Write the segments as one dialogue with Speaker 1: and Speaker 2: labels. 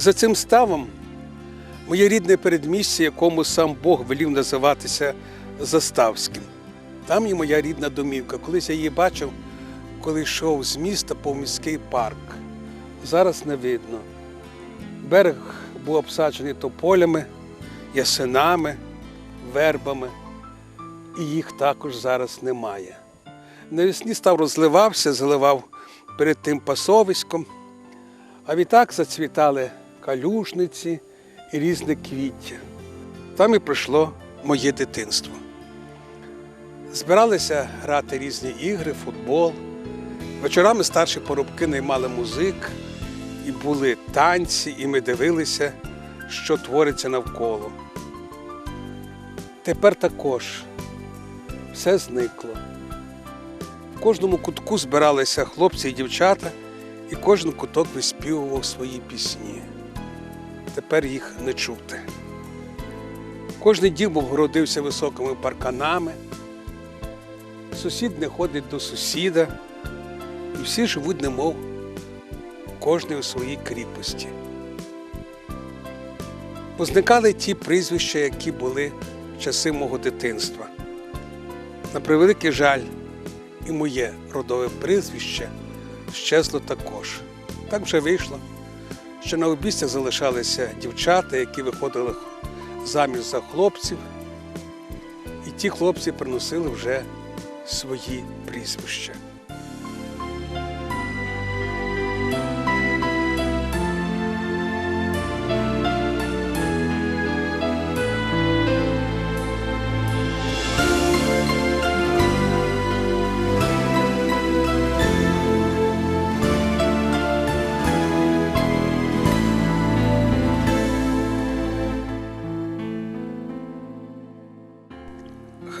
Speaker 1: За цим ставом моє рідне передмістя, якому сам Бог велів називатися Заставським. Там і моя рідна домівка. Колись я її бачив, коли йшов з міста по міський парк. Зараз не видно. Берег був обсаджений тополями, ясенами, вербами, і їх також зараз немає. Навесні став розливався, заливав перед тим пасовиськом, а відтак зацвітали калюжниці і різне квіття. Там і пройшло моє дитинство. Збиралися грати різні ігри, футбол. Вечорами старші поробки наймали музик, і були танці, і ми дивилися, що твориться навколо. Тепер також все зникло. В кожному кутку збиралися хлопці і дівчата, і кожен куток виспівував свої пісні. Тепер їх не чути. Кожний дім обгородився високими парканами, сусід не ходить до сусіда, і всі живуть, немов кожний у своїй кріпості. Позникали ті прізвища, які були в часи мого дитинства. На превеликий жаль, і моє родове прізвище щезло також. Так вже вийшло, що на обійстях залишалися дівчата, які виходили заміж за хлопців, і ті хлопці приносили вже свої прізвища.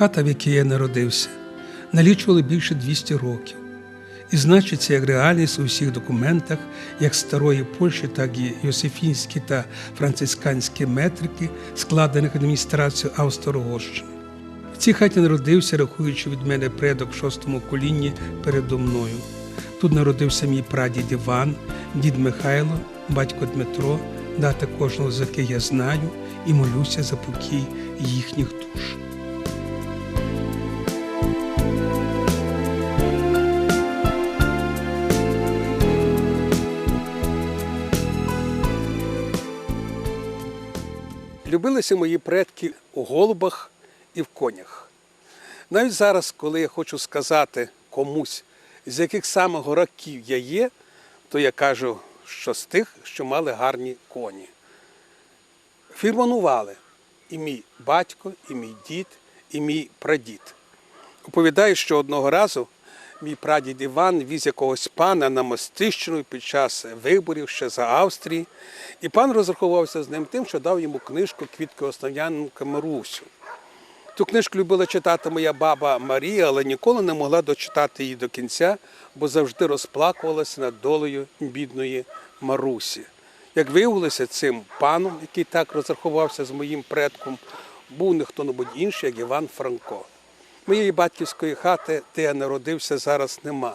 Speaker 1: Хата, в якій я народився, налічувала більше 200 років і значиться як реальність у всіх документах, як старої Польщі, так і Йосифінські та францисканські метрики, складених адміністрацією Австро-Угорщини. В цій хаті народився, рахуючи від мене предок в шостому колінні передо мною. Тут народився мій прадід Іван, дід Михайло, батько Дмитро, дата кожного з яких я знаю, і молюся за покій їхніх душ. Любилися мої предки у голубах і в конях. Навіть зараз, коли я хочу сказати комусь, з яких саме років я є, то я кажу, що з тих, що мали гарні коні. Фірманували і мій батько, і мій дід, і мій прадід. Оповідаю, що одного разу мій прадід Іван віз якогось пана на Мостищину під час виборів ще за Австрії, і пан розрахувався з ним тим, що дав йому книжку Квітки Основ'янка Марусю. Ту книжку любила читати моя баба Марія, але ніколи не могла дочитати її до кінця, бо завжди розплакувалася над долею бідної Марусі. Як виявилося, цим паном, який так розрахувався з моїм предком, був не хто-небудь інший, як Іван Франко. Моєї батьківської хати, де я народився, зараз нема.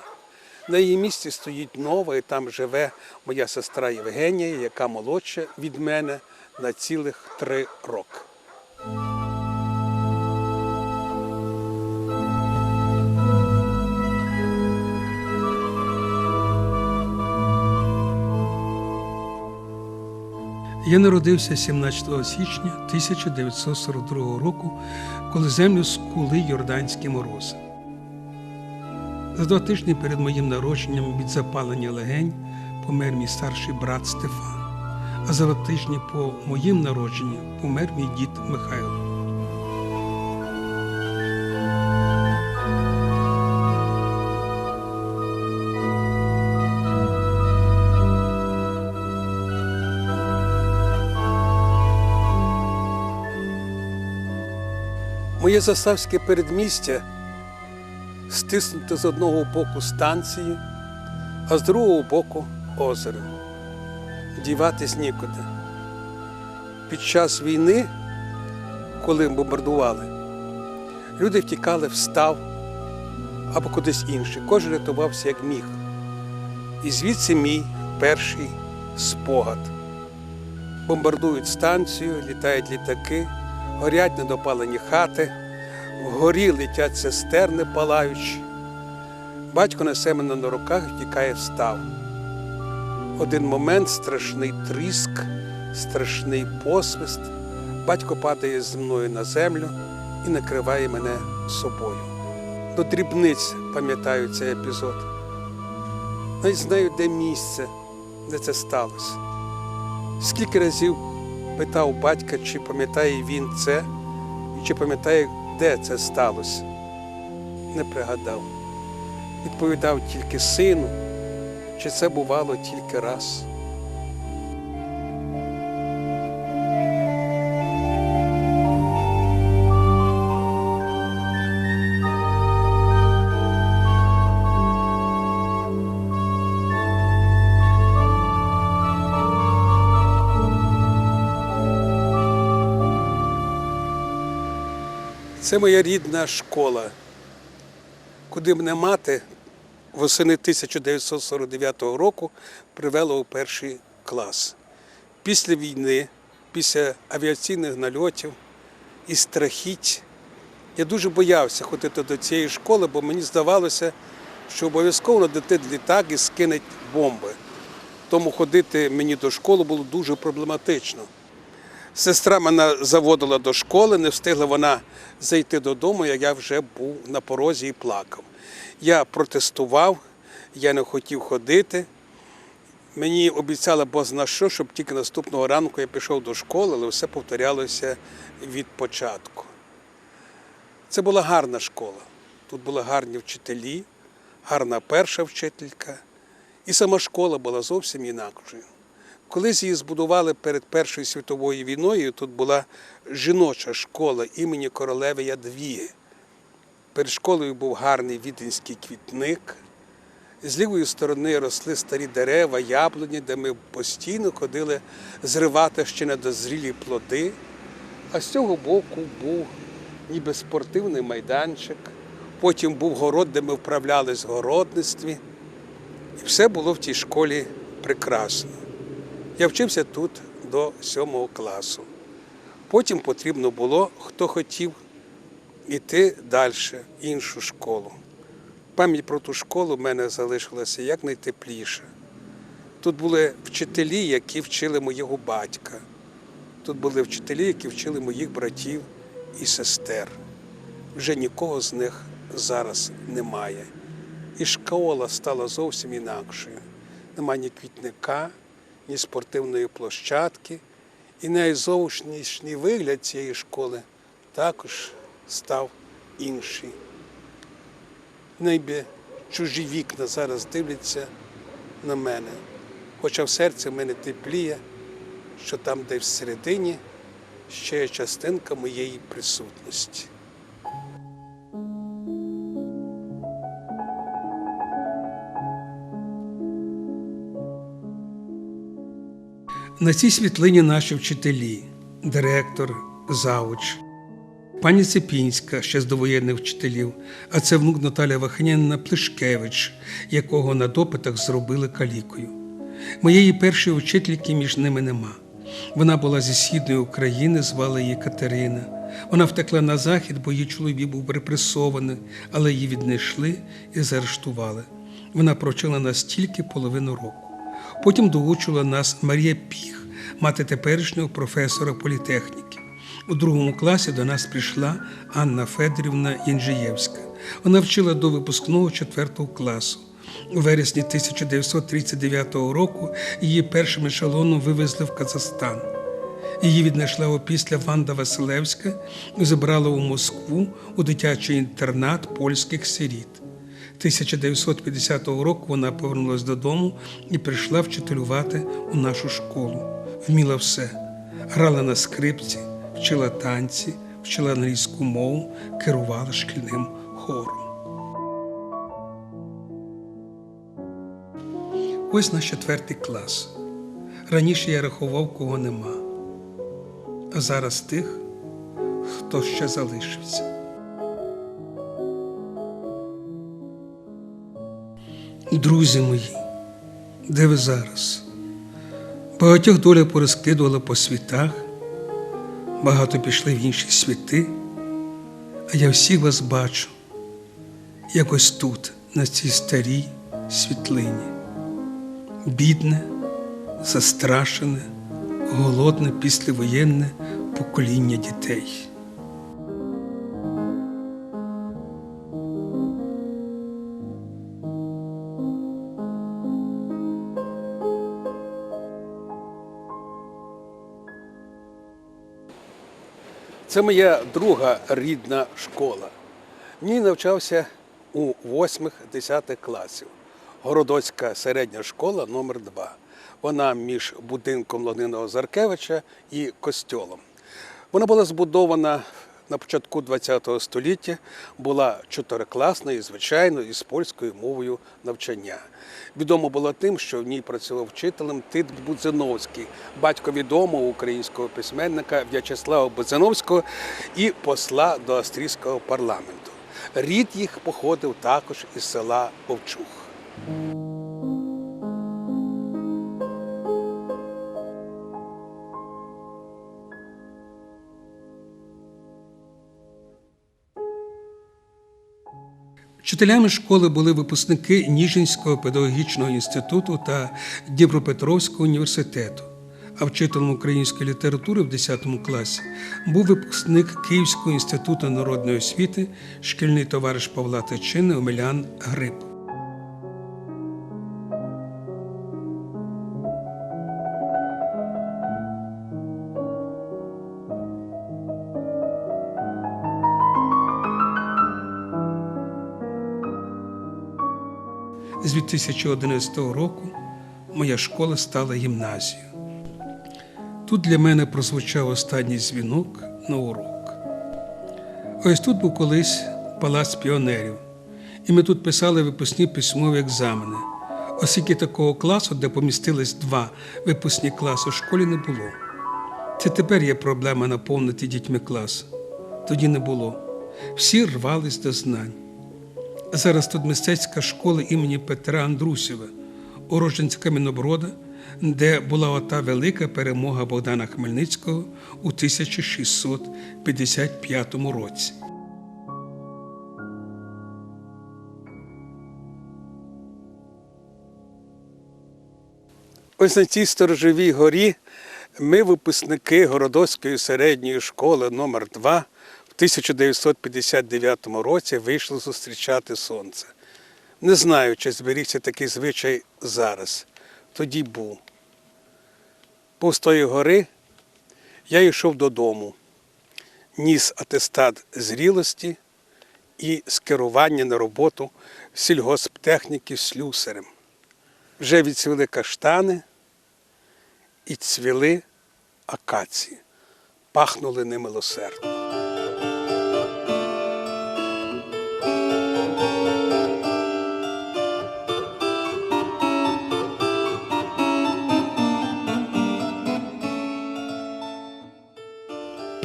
Speaker 1: На її місці стоїть нова, і там живе моя сестра Євгенія, яка молодша від мене на цілих три роки. Я народився 17 січня 1942 року, коли землю скули йорданські морози. За два тижні перед моїм народженням від запалення легень помер мій старший брат Стефан, а за два тижні по моїм народженні помер мій дід Михайло. Моє заставське передмістя стиснуте з одного боку станції, а з другого боку озеро. Діватись нікуди. Під час війни, коли бомбардували, люди втікали в став або кудись інше. Кожен рятувався як міг. І звідси мій перший спогад. бомбардують станцію, літають літаки, горять недопалені хати, вгорі летять цистерни палаючі. Батько несе мене на руках втікає в став. Один момент страшний тріск, страшний посвист. Батько падає зі мною на землю і накриває мене собою. До дрібниць пам'ятаю цей епізод. Навіть знаю, де місце, де це сталося. Скільки разів питав батька, чи пам'ятає він це, і чи пам'ятає, де це сталося. Не пригадав. Відповідав тільки сину, чи це бувало тільки раз. Це моя рідна школа, куди мене мати восени 1949 року привела у перший клас. Після війни, після авіаційних нальотів і страхіть, я дуже боявся ходити до цієї школи, бо мені здавалося, що обов'язково летить літак і скине бомби. Тому ходити мені до школи було дуже проблематично. Сестра мене заводила до школи, не встигла вона зайти додому, як я вже був на порозі і плакав. Я протестував, я не хотів ходити. Мені обіцяли бозна що, щоб тільки наступного ранку я пішов до школи, але все повторялося від початку. Це була гарна школа. Тут були гарні вчителі, гарна перша вчителька. І сама школа була зовсім інакшою. Колись її збудували перед Першою світовою війною. Тут була жіноча школа імені королеви Ядвіги. Перед школою був гарний віденський квітник. З лівої сторони росли старі дерева, яблуні, де ми постійно ходили зривати ще недозрілі плоди. А з цього боку був ніби спортивний майданчик. Потім був город, де ми вправлялись в городництві. І все було в тій школі прекрасно. Я вчився тут до сьомого класу. Потім потрібно було, хто хотів йти далі, іншу школу. Пам'ять про ту школу в мене залишилася якнайтепліша. Тут були вчителі, які вчили моєго батька. Тут були вчителі, які вчили моїх братів і сестер. Вже нікого з них зараз немає. І школа стала зовсім інакшою. Нема ні квітника, ні спортивної площадки. І навіть зовнішній вигляд цієї школи також став інший. Найбі чужі вікна зараз дивляться на мене, хоча в серці в мене тепліє, що там, де всередині, ще є частинка моєї присутності. На цій світлині наші вчителі, директор, завуч, пані Цепінська, ще з довоєнних вчителів, а це внук Наталя Вахнянна Плешкевич, якого на допитах зробили калікою. Моєї першої вчительки між ними нема. Вона була зі східної України, звали її Катерина. Вона втекла на захід, бо її чоловік був репресований, але її віднайшли і заарештували. Вона провчила нас тільки половину року. Потім доучила нас Марія Піх, мати теперішнього професора політехніки. У другому класі до нас прийшла Анна Федорівна Янжиєвська. Вона вчила до випускного четвертого класу. У вересні 1939 року її першим ешелоном вивезли в Казахстан. Її віднайшла опісля Ванда Василевська і забрала у Москву у дитячий інтернат польських сиріт. 1950 року вона повернулася додому і прийшла вчителювати у нашу школу. Вміла все. Грала на скрипці, вчила танці, вчила англійську мову, керувала шкільним хором. Ось наш четвертий клас. Раніше я рахував, кого нема. А зараз тих, хто ще залишився. Друзі мої, де ви зараз? Багатьох доля порозкидувала по світах, багато пішли в інші світи, а я всіх вас бачу, якось тут, на цій старій світлині. Бідне, застрашене, голодне післявоєнне покоління дітей. Це моя друга рідна школа. В ній навчався у 8-10 класів. Городоцька середня школа номер 2 Вона між будинком Логниного Заркевича і костьолом. Вона була збудована на початку ХХ століття, була чотирикласною, звичайно, із польською мовою навчання. Відомо було тим, що в ній працював вчителем Тит Будзиновський, батько відомого українського письменника В'ячеслава Будзиновського і посла до австрійського парламенту. Рід їх походив також із села Овчух. Вчителями школи були випускники Ніжинського педагогічного інституту та Дніпропетровського університету. А вчителем української літератури в 10 класі був випускник Київського інституту народної освіти, шкільний товариш Павла Тичини Омелян Гриб. 2011 року моя школа стала гімназією. Тут для мене прозвучав останній дзвінок на урок. Ось тут був колись палац піонерів, і ми тут писали випускні письмові екзамени, оскільки такого класу, де помістились два випускні класи в школі, не було. Це тепер є проблема наповнити дітьми клас. Тоді не було. Всі рвались до знань. Зараз тут мистецька школа імені Петра Андрусєва, уроженця Кам'яноброда, де була ота велика перемога Богдана Хмельницького у 1655 році. Ось на цій сторожовій горі ми, випускники Городоцької середньої школи номер 2 в 1959 році вийшли зустрічати сонце. Не знаю, чи зберігся такий звичай зараз. Тоді був. Повз тої гори я йшов додому, ніс атестат зрілості і скерування на роботу сільгосптехніки слюсарем. Вже відцвіли каштани і цвіли акації, пахнули немилосердно.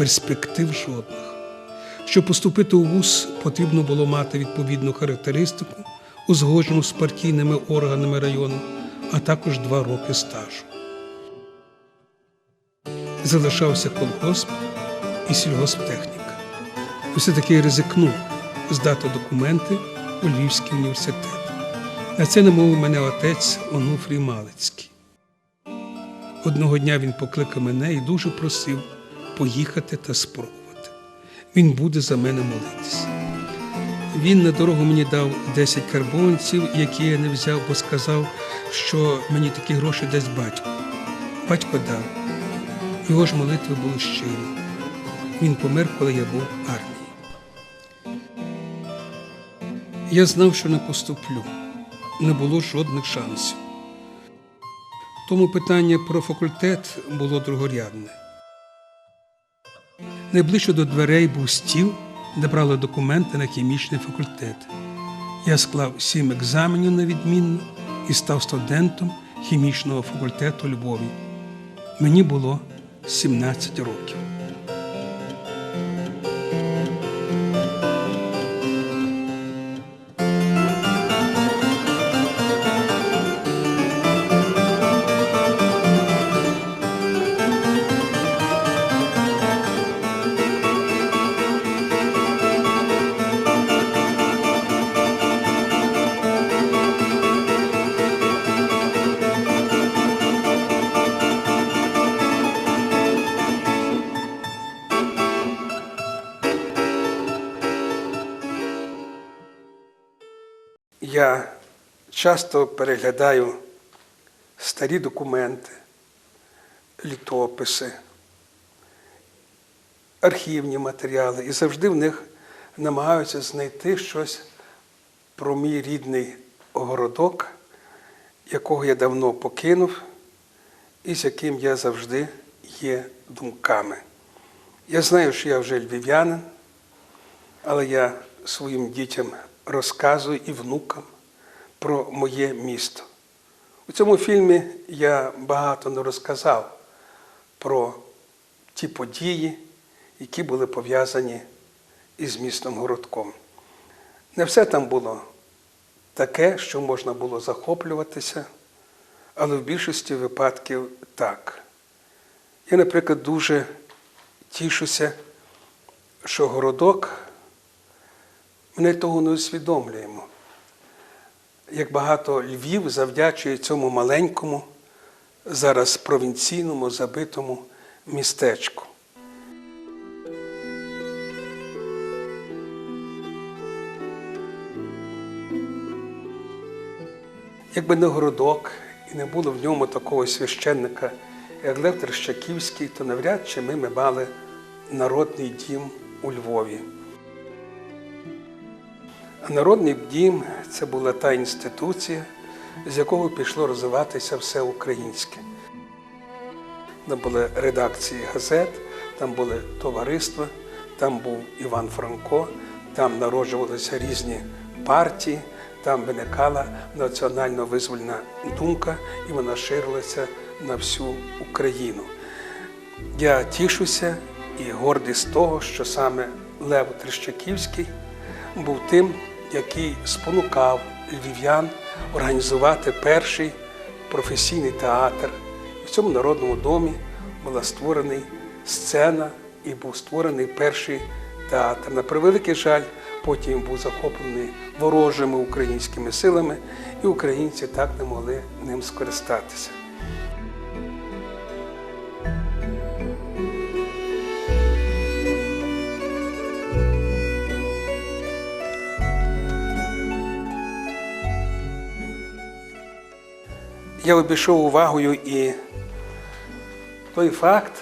Speaker 1: Перспектив жодних. Щоб поступити у вуз, потрібно було мати відповідну характеристику, узгоджену з партійними органами району, а також два роки стажу. Залишався колгосп і сільгосптехніка. Все-таки ризикнув здати документи у Львівський університет. На це намовив мене отець Онуфрій Малицький. Одного дня він покликав мене і дуже просив поїхати та спробувати. Він буде за мене молитися. Він на дорогу мені дав 10 карбованців, які я не взяв, бо сказав, що мені такі гроші дасть батько. Батько дав. Його ж молитви були щирі. Він помер, коли я був в армії. Я знав, що не поступлю. Не було жодних шансів. Тому питання про факультет було другорядне. Найближче до дверей був стіл, де брали документи на хімічний факультет. Я склав сім екзаменів на відмінно і став студентом хімічного факультету Львові. Мені було 17 років. Часто переглядаю старі документи, літописи, архівні матеріали і завжди в них намагаюся знайти щось про мій рідний городок, якого я давно покинув і з яким я завжди є думками. Я знаю, що я вже львів'янин, але я своїм дітям розказую і внукам про моє місто. У цьому фільмі я багато не розказав про ті події, які були пов'язані із містом Городком. Не все там було таке, що можна було захоплюватися, але в більшості випадків так. Я, наприклад, дуже тішуся, що городок ми того не усвідомлюємо. Як багато Львів завдячує цьому маленькому, зараз провінційному, забитому містечку. Якби не городок і не було в ньому такого священника, як Лев Трещаківський, то навряд чи ми, ми мали народний дім у Львові. Народний дім це була та інституція, з якого пішло розвиватися все українське. Там були редакції газет, там були товариства, там був Іван Франко, там народжувалися різні партії, там виникала національно-визвольна думка, і вона ширилася на всю Україну. Я тішуся і гордий з того, що саме Лев Трещаківський був тим, який спонукав львів'ян організувати перший професійний театр. В цьому народному домі була створена сцена і був створений перший театр. На превеликий жаль, потім був захоплений ворожими українськими силами, і українці так не могли ним скористатися. Я обійшов увагою і той факт,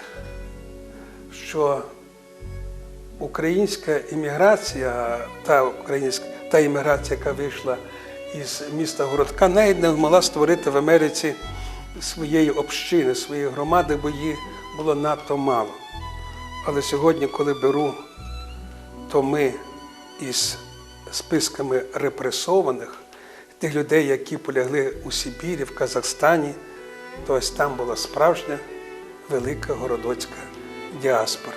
Speaker 1: що українська імміграція, та українська та імміграція, яка вийшла із міста Городка, навіть не могла створити в Америці своєї общини, своєї громади, бо її було надто мало. Але сьогодні, коли беру томи із списками репресованих, тих людей, які полягли у Сибірі, в Казахстані, то ось там була справжня велика городоцька діаспора.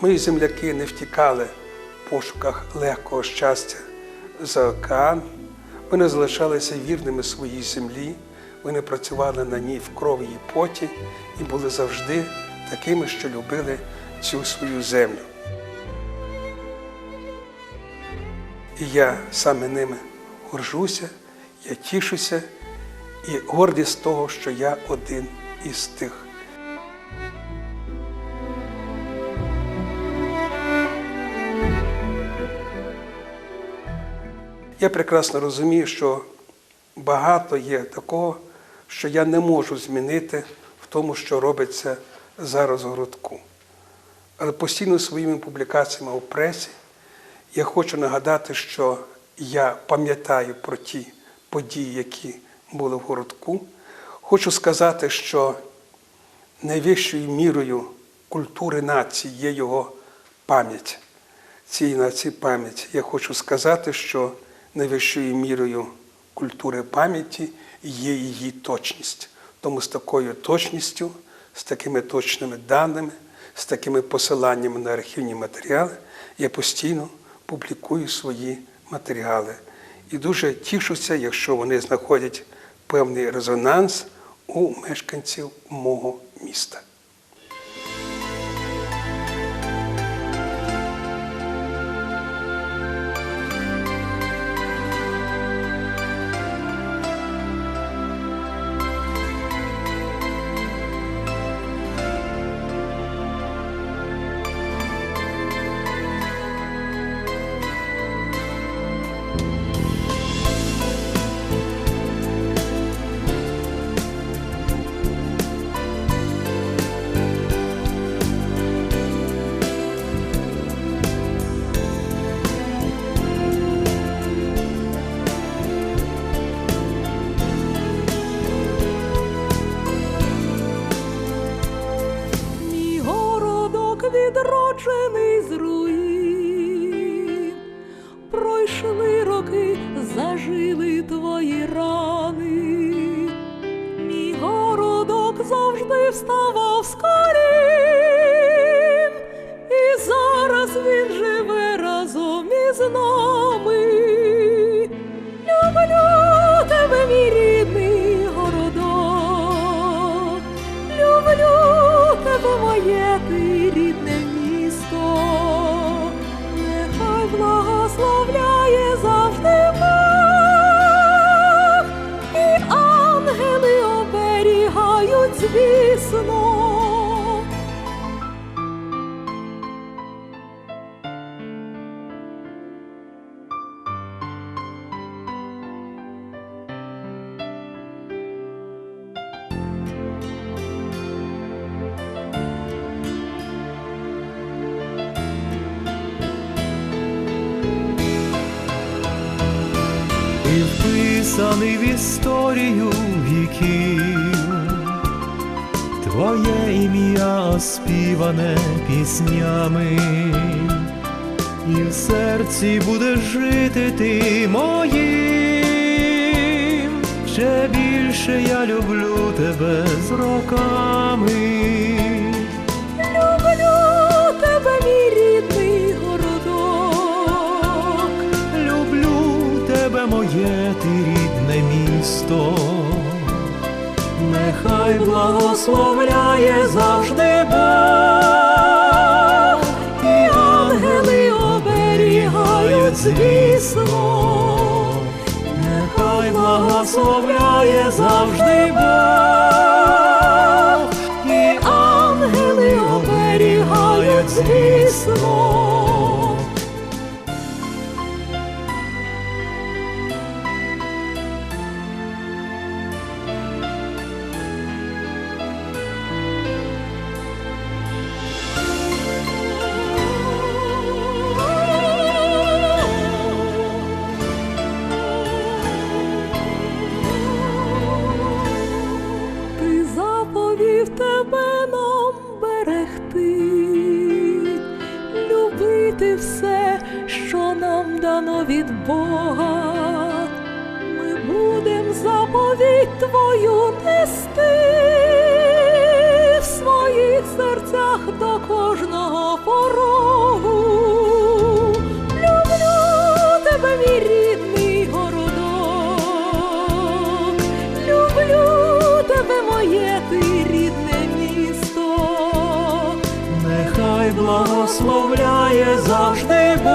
Speaker 1: Мої земляки не втікали в пошуках легкого щастя за океан. Вони залишалися вірними своїй землі, вони працювали на ній в крові і поті і були завжди такими, що любили цю свою землю. І я саме ними горжуся, я тішуся і гордість того, що я один із тих. Я прекрасно розумію, що багато є такого, що я не можу змінити в тому, що робиться зараз в городку. Але постійно своїми публікаціями у пресі я хочу нагадати, що я пам'ятаю про ті події, які були в городку. Хочу сказати, що найвищою мірою культури нації є його пам'ять. Цієї нації пам'ять. Я хочу сказати, що найвищою мірою культури пам'яті є її точність. Тому з такою точністю, з такими точними даними, з такими посиланнями на архівні матеріали я постійно публікую свої матеріали. І дуже тішуся, якщо вони знаходять певний резонанс у мешканців мого міста.
Speaker 2: піснями, і в серці буде жити ти моїм, ще більше я люблю тебе з роками.
Speaker 3: Люблю тебе, мій рідний городок,
Speaker 2: люблю тебе, моє ти рідне місто. Нехай благословляє завжди Twoje zawsze. благословляє завжди Бог,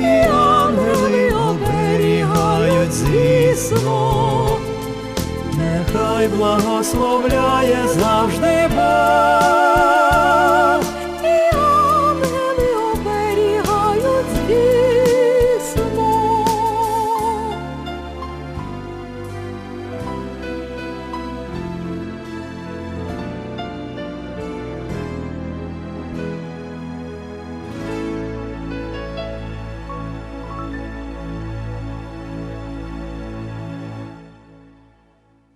Speaker 2: і ангели оберігають, звісно, нехай благословляє завжди.